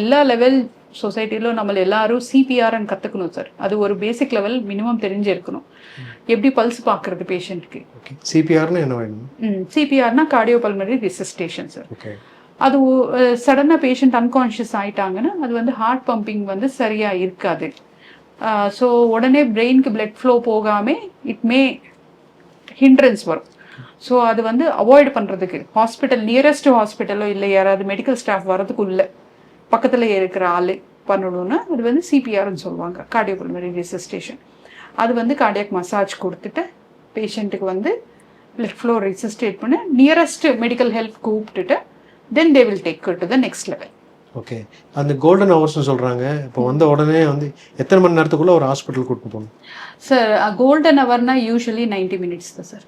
எல்லா லெவல் சொசைட்டிலும் நம்ம எல்லாரும் சிபிஆர்னு கற்றுக்கணும் சார் அது ஒரு பேசிக் லெவல் மினிமம் தெரிஞ்சிருக்கணும் எப்படி பல்ஸ் பார்க்குறது பேஷண்ட்டுக்கு சிபிஆர்னு என்ன வேணும்? சிபிஆர்னா கார்டியோபல்மரி ரிசிஸ்டேஷன் சார் அது சடனாக பேஷண்ட் அன்கான்ஷியஸ் ஆயிட்டாங்கன்னா அது வந்து ஹார்ட் பம்பிங் வந்து சரியாக இருக்காது. ஸோ உடனே பிரெயினுக்கு blood ஃப்ளோ போகாமல் இட் மே ஹிண்ட்ரன்ஸ் வரும். ஸோ அது வந்து அவாய்ட் பண்ணுறதுக்கு ஹாஸ்பிட்டல் நியரஸ்ட் ஹாஸ்பிட்டலோ இல்லை யாராவது மெடிக்கல் ஸ்டாஃப் வரதுக்குள்ள பக்கத்தில் இருக்கிற ஆள் பண்ணணும்னா அது வந்து சிபிஆர்னு சொல்லுவாங்க கார்டியோபல்மரி ரெசிஸ்டேஷன் அது வந்து கார்டியாக் மசாஜ் கொடுத்துட்டு பேஷண்ட்டுக்கு வந்து blood ஃப்ளோ ரெசிஸ்டேட் பண்ண நியரஸ்ட் மெடிக்கல் ஹெல்ப் கூப்பிட்டுட்டு then they will take to the next level okay அந்த கோல்டன் ஹவர்ஸ்னு சொல்றாங்க. இப்போ வந்த உடனே வந்து எத்தனை மணி நேரத்துக்குள்ள ஒரு ஹாஸ்பிட்டல் கூட்டிட்டு போகணும்? சார் கோல்டன் ஹவர்னா யூஸ்வலி நைன்டி மினிட்ஸ் தான் sir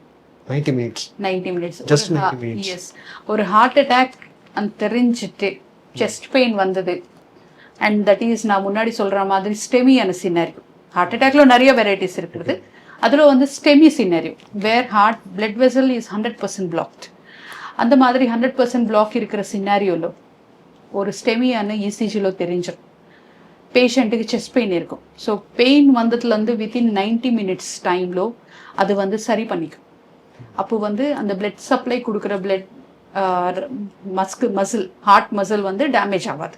ninety minutes ninety minutes Just 90 minutes. Yes ஒரு ஹார்ட் அட்டாக் அந்த தெரிஞ்சுட்டு செஸ்ட் பெயின் வந்தது. அண்ட் தட் இஸ் நான் முன்னாடி சொல்கிற மாதிரி ஸ்டெமியான சினாரியோ ஹார்ட் அட்டாக்ல நிறைய வெரைட்டிஸ் இருக்குது அதில் வந்து STEMI scenario where heart blood vessel is hundred percent blocked அந்த மாதிரி ஹண்ட்ரட் பர்சன்ட் பிளாக் இருக்கிற சின்னாரியோவில் ஒரு ஸ்டெமியான இசிஜிலோ தெரிஞ்சிடும். பேஷண்ட்டுக்கு செஸ்ட் பெயின் இருக்கும். ஸோ பெயின் வந்ததுலேருந்து வித்தின் நைன்டி மினிட்ஸ் டைமில் அது வந்து சரி பண்ணிக்கும். அப்போ வந்து அந்த பிளட் சப்ளை கொடுக்குற blood Musk muscle heart muscle வந்து டேமேஜ் ஆகாது.